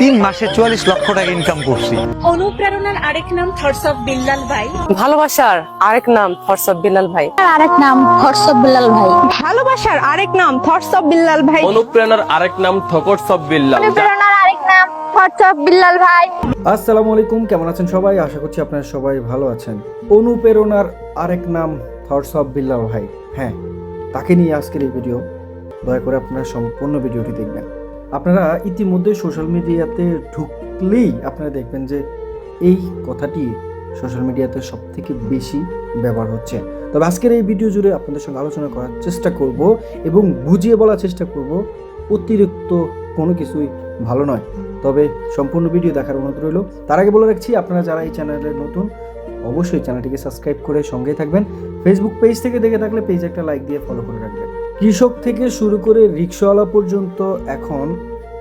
তিন মাসে চুয়াল্লিশ লক্ষ টাকা ইনকাম করছি। অনুপ্রেরণার আরেক নাম থটস অফ বিল্লাল ভাই। ভালোবাসার আরেক নাম ফরসব বিলাল ভাই। আরেক নাম হোয়াটসঅ্যাপ বিল্লাল ভাই। ভালোবাসার আরেক নাম থটস অফ বিল্লাল ভাই। অনুপ্রেরণার আরেক নাম থকটস অফ বিল্লাহ প্রেরণার আরেক নাম বিল্লাল ভাই। আসসালামু আলাইকুম কেমন আছেন সবাই? আশা করছি আপনারা সবাই ভালো আছেন। অনুপ্রেরণার আরেক নাম থটস অফ বিল্লাল ভাই। হ্যাঁ তাকে নিয়ে আজকের এই ভিডিও। দয়া করে আপনারা সম্পূর্ণ ভিডিওটি দেখবেন। আপনারা ইতিমধ্যে সোশ্যাল মিডিয়াতে ঢুকলেই আপনারা দেখবেন যে এই কথাটি সোশ্যাল মিডিয়াতে সব থেকে বেশি ব্যবহার হচ্ছে। তবে আজকের এই ভিডিও জুড়ে আপনাদের সঙ্গে আলোচনা করার চেষ্টা করব এবং বুঝিয়ে বলার চেষ্টা করব, অতিরিক্ত কোনো কিছুই ভালো নয়। তবে সম্পূর্ণ ভিডিও দেখার অনুরোধ রইল। তার আগে বলে রাখছি, আপনারা যারা এই চ্যানেলে নতুন, অবশ্যই চ্যানেলটিকে সাবস্ক্রাইব করে সঙ্গেই থাকবেন। ফেসবুক পেজ থেকে দেখে থাকলে পেজে একটা লাইক দিয়ে ফলো করে রাখবেন। কৃষক থেকে শুরু করে রিক্সাওয়ালা পর্যন্ত এখন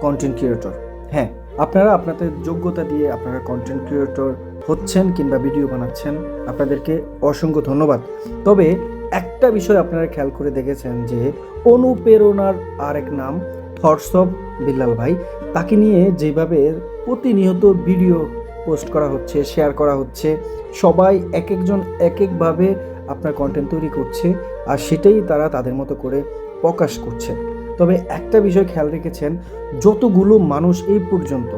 কন্টেন্ট ক্রিয়েটর হ্যাঁ আপনারা আপনাদের যোগ্যতা দিয়ে আপনারা কন্টেন্ট ক্রিয়েটর হচ্ছেন কিংবা ভিডিও বানাচ্ছেন, আপনাদেরকে অসংখ্য ধন্যবাদ। তবে একটা বিষয় আপনারা খেয়াল করে দেখেছেন যে অনুপ্রেরণার আরেক নাম অফ বিল্লাল ভাই। তাকে নিয়ে যেভাবে প্রতিনিয়ত ভিডিও পোস্ট করা হচ্ছে শেয়ার করা হচ্ছে, সবাই এক একজন এক একভাবে আপনার কন্টেন্ট তৈরি করছে আর সেটাই তারা তাদের মতো করে প্রকাশ করছে। তবে একটা বিষয় খেয়াল রেখেছেন, যতগুলো মানুষ এই পর্যন্ত,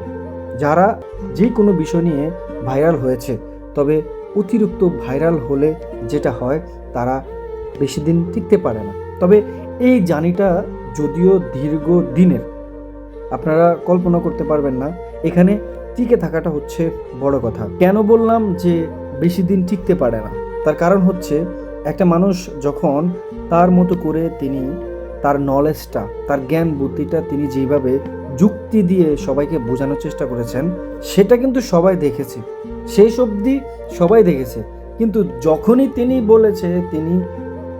যারা যে কোনো বিষয় নিয়ে ভাইরাল হয়েছে, তবে অতিরিক্ত ভাইরাল হলে যেটা হয়, তারা বেশি দিন টিকতে পারে না। তবে এই জানিটা যদিও দীর্ঘ দিনের, আপনারা কল্পনা করতে পারবেন না, এখানে টিকে থাকাটা হচ্ছে বড় কথা। কেন বললাম যে বেশি দিন টিকতে পারে না? তার কারণ হচ্ছে, একটা মানুষ যখন তার মতো করে তিনি তার নলেজটা তার জ্ঞান বুদ্ধিটা তিনি যেভাবে যুক্তি দিয়ে সবাইকে বোঝানোর চেষ্টা করেছেন, সেটা কিন্তু সবাই দেখেছে। সেই অবধি সবাই দেখেছে। কিন্তু যখনই তিনি বলেছে, তিনি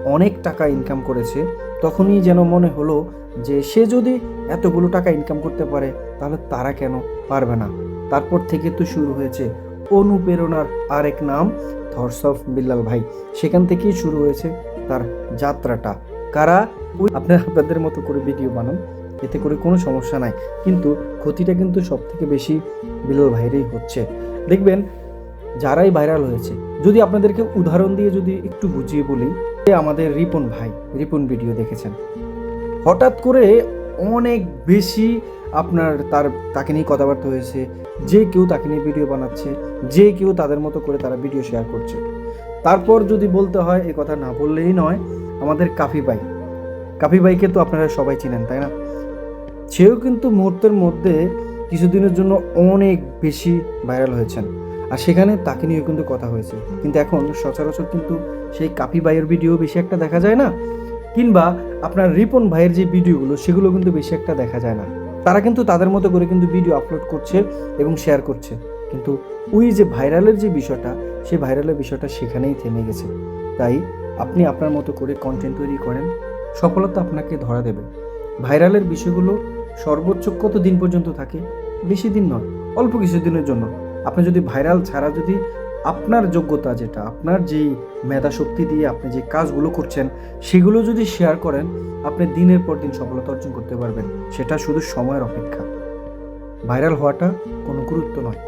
অনেক টাকা ইনকাম করেছে, তখনই যেন মনে হলো যে সে যদি এতগুলো টাকা ইনকাম করতে পারে, তাহলে তারা কেন পারবে না? তারপর থেকে তো শুরু হয়েছে অনুপ্রেরণার আরেক নাম থটস অফ বিল্লাল ভাই। সেখান থেকেই শুরু হয়েছে তার যাত্রাটা। কারা? ওই আপনারা আপনাদের মতো করে ভিডিও বানান, এতে করে কোনো সমস্যা নাই। কিন্তু ক্ষতিটা কিন্তু সব থেকে বেশি বিল্লাল ভাইয়েরই হচ্ছে। দেখবেন, যারাই ভাইরাল হয়েছে, যদি আপনাদেরকে উদাহরণ দিয়ে যদি একটু বুঝিয়ে বলি যে আমাদের রিপন ভাই, রিপন ভিডিও দেখেছেন। হঠাৎ করে অনেক বেশি আপনার তার, তাকে নিয়ে কথাবার্তা হয়েছে, যে কেউ তাকে নিয়ে ভিডিও বানাচ্ছে, যে কেউ তাদের মতো করে তারা ভিডিও শেয়ার করছে। তারপর যদি বলতে হয়, এ কথা না বললেই নয়, আমাদের কাফি ভাই। কাফি ভাইকে তো আপনারা সবাই চিনেন, তাই না? সেও কিন্তু মুহূর্তের মধ্যে কিছুদিনের জন্য অনেক বেশি ভাইরাল হয়েছেন। আর সেখানে তাকে নিয়েও কিন্তু কথা হয়েছে। কিন্তু এখন সচরাচর কিন্তু সেই কাপি ভাইয়ের ভিডিও বেশি একটা দেখা যায় না, কিংবা আপনার রিপন ভাইয়ের যে ভিডিওগুলো সেগুলো কিন্তু বেশি একটা দেখা যায় না। তারা কিন্তু তাদের মতো করে কিন্তু ভিডিও আপলোড করছে এবং শেয়ার করছে। কিন্তু ওই যে ভাইরালের যে বিষয়টা, সেই ভাইরালের বিষয়টা সেখানেই থেমে গেছে। তাই আপনি আপনার মতো করে কন্টেন্ট তৈরি করেন, সফলতা আপনাকে ধরা দেবে। ভাইরালের বিষয়গুলো সর্বোচ্চ কত দিন পর্যন্ত থাকে? বেশি দিন নয়, অল্প কিছু দিনের জন্য। আপনি যদি ভাইরাল ছাড়া যদি আপনার যোগ্যতা যেটা, আপনার যেই মেধা শক্তি দিয়ে আপনি যে কাজগুলো করছেন, সেগুলো যদি শেয়ার করেন আপনি দিনের পর দিন সফলতা অর্জন করতে পারবেন। সেটা শুধু সময়ের অপেক্ষা। ভাইরাল হওয়াটা কোনো গুরুত্ব নয়।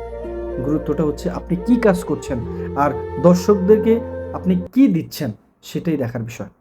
গুরুত্বটা হচ্ছে আপনি কি কাজ করছেন আর দর্শকদেরকে আপনি কি দিচ্ছেন, সেটাই দেখার বিষয়।